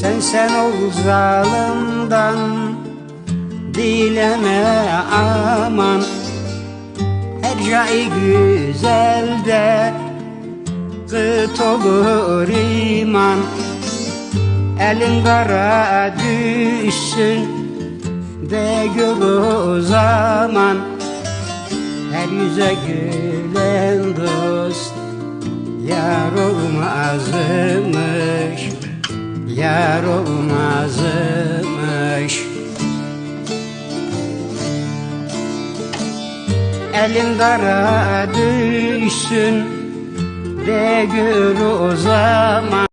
Sen sen ol zalimden Dileme aman. Her şey güzel de Kıt olur iman. Elin kara düşsün De gül zaman. Her yüze gülen dost Yar olmazmış Yar olmazmış. Elin kara düşsün De gül o zaman